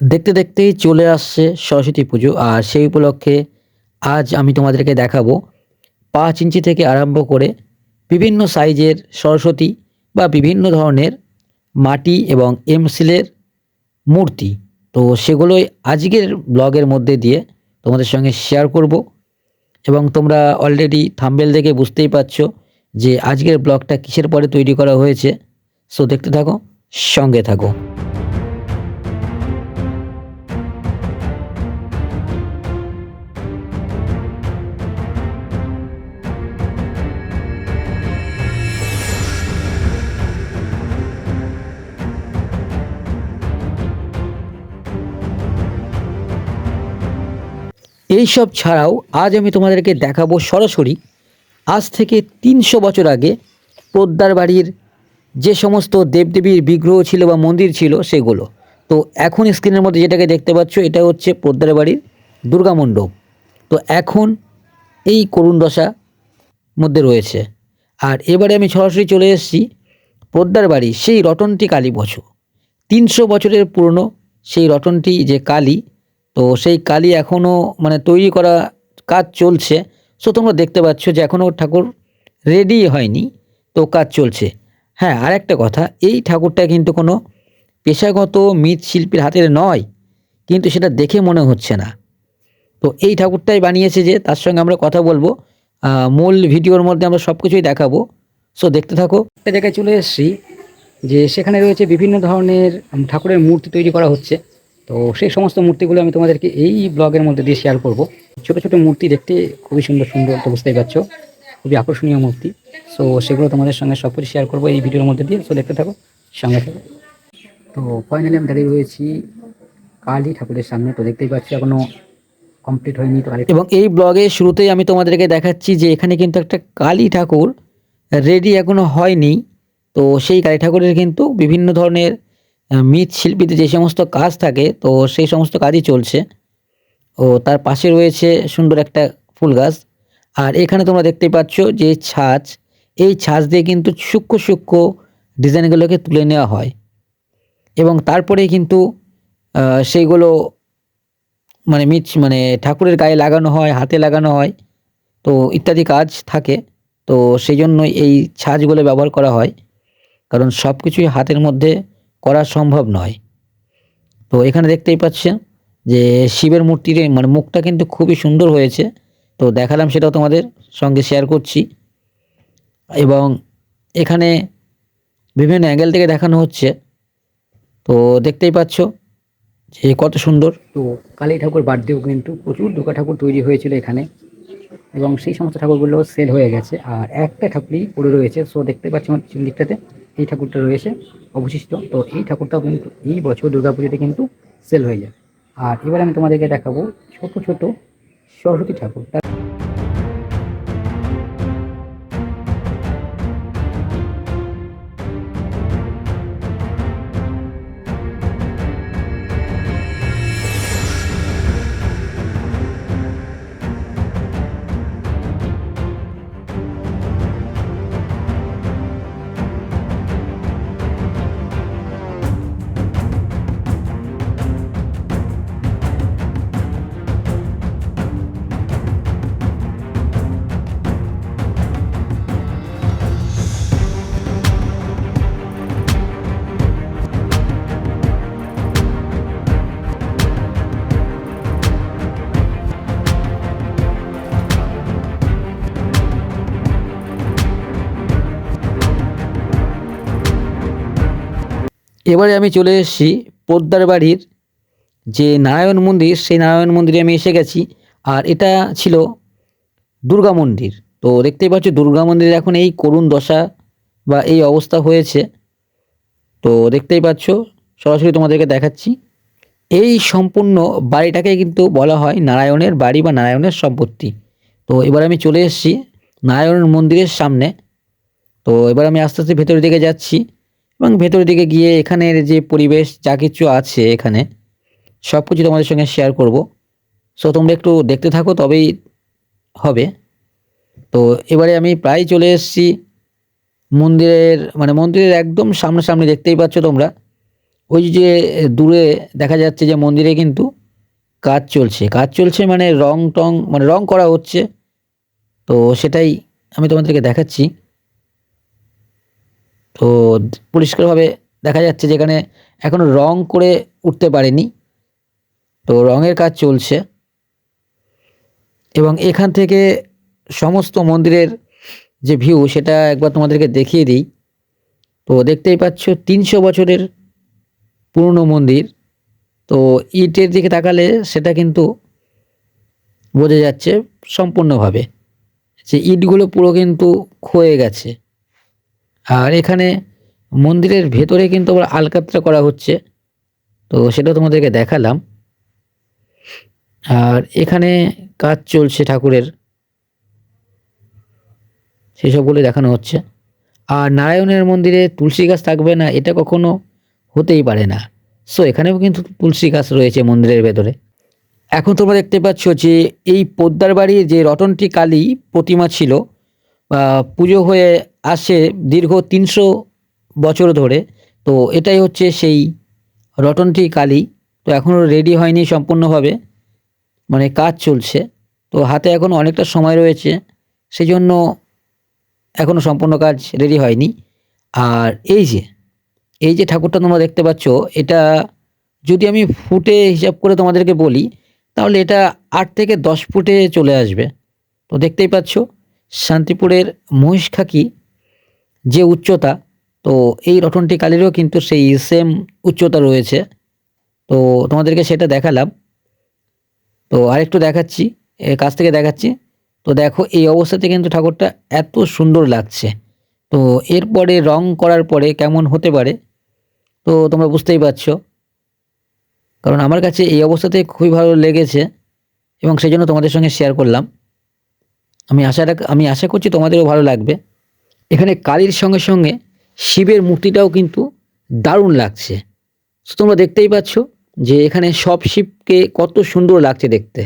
দেখতে দেখতেই চলে আসছে সরস্বতী পুজো, আর সেই উপলক্ষে আজ আমি তোমাদেরকে দেখাবো পাঁচ ইঞ্চি থেকে আরম্ভ করে বিভিন্ন সাইজের সরস্বতী বা বিভিন্ন ধরনের মাটি এবং এমসিলের মূর্তি। তো সেগুলোই আজকের ব্লগের মধ্যে দিয়ে তোমাদের সঙ্গে শেয়ার করব। এবং তোমরা অলরেডি থাম্বেল দেখে বুঝতেই পারছ যে আজকের ব্লগটা কিসের পরে তৈরি করা হয়েছে। সো দেখতে থাকো, সঙ্গে থাকো। এই সব ছাড়াও আজ আমি তোমাদেরকে দেখাবো সরাসরি আজ থেকে তিনশো বছর আগে পোদ্দার বাড়ির যে সমস্ত দেবদেবীর বিগ্রহ ছিল বা মন্দির ছিল সেগুলো। তো এখন স্ক্রিনের মধ্যে যেটাকে দেখতে পাচ্ছ, এটা হচ্ছে পোদ্দার বাড়ির দুর্গা মণ্ডপ। তো এখন এই করুণ দশা মধ্যে রয়েছে। আর এবারে আমি সরাসরি চলে এসেছি পোদ্দার বাড়ি, সেই রটনটি কালী বছর। তিনশো বছরের পুরনো সেই রটনটি যে কালী তো সেই কালী এখনও মানে তৈরি করা কাজ চলছে। সো তোমরা দেখতে পাচ্ছ যে এখনও ঠাকুর রেডি হয়নি, তো কাজ চলছে। হ্যাঁ আর একটা কথা, এই ঠাকুরটা কিন্তু কোনো পেশাগত মৃৎশিল্পীর হাতের নয়, কিন্তু সেটা দেখে মনে হচ্ছে না। তো এই ঠাকুরটাই বানিয়েছে যে, তার সঙ্গে আমরা কথা বলব মূল ভিডিওর মধ্যে আমরা সব কিছুই দেখাবো। সো দেখতে থাকো। একটা জায়গায় চলে এসেছি যে, সেখানে রয়েছে বিভিন্ন ধরনের ঠাকুরের মূর্তি তৈরি করা হচ্ছে। তো সেই সমস্ত মূর্তিগুলো আমি তোমাদেরকে এই ব্লগের মধ্যে দিয়ে শেয়ার করব। ছোট ছোট মূর্তি দেখতে খুবই সুন্দর সুন্দর, তো বুঝতেই পারছ। খুবই আকর্ষণীয় মূর্তি। সো সেগুলো তোমাদের সঙ্গে সব কিছু শেয়ার করব এই ভিডিওর মধ্যে দিয়ে। সো দেখতে থাকো, সঙ্গে থাকো। তো ফাইনালি আমি দাঁড়িয়ে রয়েছি কালী ঠাকুরের সামনে। তো দেখতেই পাচ্ছি, এখনও কমপ্লিট হয়নি। তো এবং এই ব্লগের শুরুতেই আমি তোমাদেরকে দেখাচ্ছি যে এখানে কিন্তু একটা কালী ঠাকুর রেডি এখনও হয়নি। তো সেই কালী ঠাকুরের কিন্তু বিভিন্ন ধরনের আহ, মৃৎশিল্পীতে যে সমস্ত কাজ থাকে তো সেই সমস্ত কাজই চলছে। ও তার পাশে রয়েছে সুন্দর একটা ফুল গাছ। আর এখানে তোমরা দেখতেই পাচ্ছ যে ছাঁচ এই ছাঁচ দিয়ে কিন্তু সূক্ষ্ম সূক্ষ্ম ডিজাইনগুলোকে তুলে নেওয়া হয়। এবং তারপরে কিন্তু সেইগুলো মানে মিচ মানে ঠাকুরের গায়ে লাগানো হয় হাতে লাগানো হয় তো ইত্যাদি কাজ থাকে। তো সেই জন্যই এই ছাঁচগুলো ব্যবহার করা হয়। কারণ সব কিছুই হাতের মধ্যে করা সম্ভব নয়। তো এখানে দেখতেই পাচ্ছেন যে শিবের মূর্তির মানে মুখটা কিন্তু খুবই সুন্দর হয়েছে। তো দেখালাম সেটাও তোমাদের সঙ্গে শেয়ার করছি। এবং এখানে বিভিন্ন অ্যাঙ্গেল থেকে দেখানো হচ্ছে। তো দেখতেই পাচ্ছ যে কত সুন্দর। তো কালী ঠাকুর বার্থডেও কিন্তু প্রচুর দুর্গা ঠাকুর তৈরি হয়েছিল এখানে। এবং সেই সমস্ত ঠাকুরগুলো সেল হয়ে গেছে। আর একটা ঠাকুরই পড়ে রয়েছে। সো দেখতে পাচ্ছি আমার দিকটাতে। এই ঠাকুরটা রয়েছে, অবশিষ্ট। তো এই ঠাকুরটাও কিন্তু এই বছর দুর্গাপুজোতে কিন্তু সেল হয়ে যায়। আর এবার আমি তোমাদেরকে দেখাবো ছোট ছোট সরস্বতী ঠাকুর। এবারে আমি চলে এসেছি পোদ্দার বাড়ির যে নারায়ণ মন্দির, সেই নারায়ণ মন্দিরে আমি এসে গেছি। আর এটা ছিল দুর্গা মন্দির। তো দেখতেই পাচ্ছ, দুর্গা মন্দির এখন এই করুণ দশা বা এই অবস্থা হয়েছে। তো দেখতেই পাচ্ছ, সরাসরি তোমাদেরকে দেখাচ্ছি। এই সম্পূর্ণ বাড়িটাকে কিন্তু বলা হয় নারায়ণের বাড়ি বা নারায়ণের সম্পত্তি। তো এবার আমি চলে এসেছি নারায়ণ মন্দিরের সামনে। তো এবার আমি আস্তে আস্তে ভেতরের দিকে যাচ্ছি। এবং ভেতরের দিকে গিয়ে এখানের যে পরিবেশ, যা কিছু আছে এখানে, সব কিছু তোমাদের সঙ্গে শেয়ার করব। সো তোমরা একটু দেখতে থাকো, তবেই হবে। তো, এবারে আমি প্রায় চলে এসেছি মন্দিরের মানে মন্দিরের একদম সামনাসামনি দেখতেই পাচ্ছ তোমরা। ওই যে দূরে দেখা যাচ্ছে যে মন্দিরে কিন্তু কাজ চলছে। কাজ চলছে মানে রং টং মানে রং করা হচ্ছে। তো, সেটাই আমি তোমাদেরকে দেখাচ্ছি। তো পরিষ্কারভাবে দেখা যাচ্ছে যেখানে এখনও রং করে উঠতে পারেনি। তো রঙের কাজ চলছে। এবং এখান থেকে সমস্ত মন্দিরের যে ভিউ সেটা একবার তোমাদেরকে দেখিয়ে দিই। তো দেখতেই পাচ্ছ তিনশো বছরের পুরনো মন্দির। তো ইটের দিকে তাকালে সেটা কিন্তু বোঝা যাচ্ছে সম্পূর্ণভাবে। যে ইটগুলো পুরো কিন্তু ক্ষয়ে গেছে। আর এখানে মন্দিরের ভেতরে কিন্তু আবার আলকাতরা করা হচ্ছে। তো সেটা তোমাদেরকে দেখালাম। আর এখানে কাজ চলছে ঠাকুরের। সেই সবগুলো দেখানো হচ্ছে। আর নারায়ণের মন্দিরে তুলসী গাছ থাকবে না, এটা কখনো হতেই পারে না। সো এখানেও কিন্তু তুলসী গাছ রয়েছে মন্দিরের ভেতরে। এখন তোমরা দেখতে পাচ্ছ যে এই পোদ্দার বাড়ির যে রটনটি কালী প্রতিমা ছিল পুজো হয়ে আসে দীর্ঘ তিনশো বছর ধরে। তো এটাই হচ্ছে সেই রটনটি কালী। তো এখনও রেডি হয়নি সম্পূর্ণভাবে। মানে কাজ চলছে। তো হাতে এখন অনেকটা সময় রয়েছে। সেই জন্য এখনও সম্পূর্ণ কাজ রেডি হয়নি। আর এই যে এই যে ঠাকুরটা তোমরা দেখতে পাচ্ছ, এটা যদি আমি ফুটে হিসাব করে তোমাদেরকে বলি, তাহলে এটা আট থেকে দশ ফুটে চলে আসবে। তো দেখতেই পাচ্ছ, শান্তিপুরের মহিষ মহিষখাকি যে উচ্চতা, তো এই রটনটি কালীরও কিন্তু সেই সেম উচ্চতা রয়েছে। তো তোমাদেরকে সেটা দেখালাম। তো আরেকটু দেখাচ্ছি, এর কাছ থেকে দেখাচ্ছি। তো দেখো, এই অবস্থাতে কিন্তু ঠাকুরটা এত সুন্দর লাগছে। তো এরপরে রং করার পরে কেমন হতে পারে, তো তোমরা বুঝতেই পারছ। কারণ আমার কাছে এই অবস্থাতে খুবই ভালো লেগেছে এবং সেই জন্য তোমাদের সঙ্গে শেয়ার করলাম। আমি আশা আমি আশা করছি তোমাদেরও ভালো লাগবে। এখানে কালীর সঙ্গে সঙ্গে শিবের মূর্তিটাও কিন্তু দারুণ লাগছে। তোমরা দেখতেই পাচ্ছ যে এখানে সব শিবকে কত সুন্দর লাগছে দেখতে।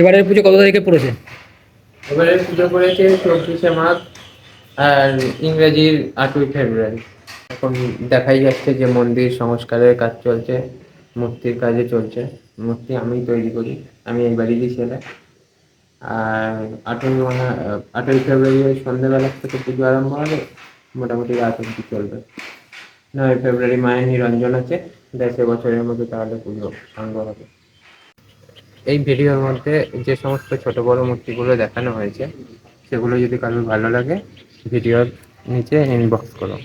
এবারের পুজো কত তারিখে পড়েছে? এবারে পুজো করেছে চব্বিশে মার্চ আর ইংরেজির আটই ফেব্রুয়ারি। এখন দেখাই যাচ্ছে যে মন্দির সংস্কারের কাজ চলছে, মূর্তির কাজে চলছে। মূর্তি আমি তৈরি করি, আমি এই বাড়িরই ছেলে। আর আটই আটই ফেব্রুয়ারি সন্ধ্যেবেলা থেকে পুজো আরম্ভ হবে, মোটামুটি রাত অবধি চলবে। নয় ফেব্রুয়ারি মায়ের নিরঞ্জন আছে, দেড় বছরের মধ্যে তাহলে পুজো সাঙ্গ হবে। এই ভিডিওর মধ্যে যে সমস্ত ছোট বড় মূর্তিগুলো দেখানো হয়েছে, সেগুলো যদি কারোর ভালো লাগে, ভিডিওর নিচে ইনবক্স করো।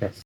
ব্যাস।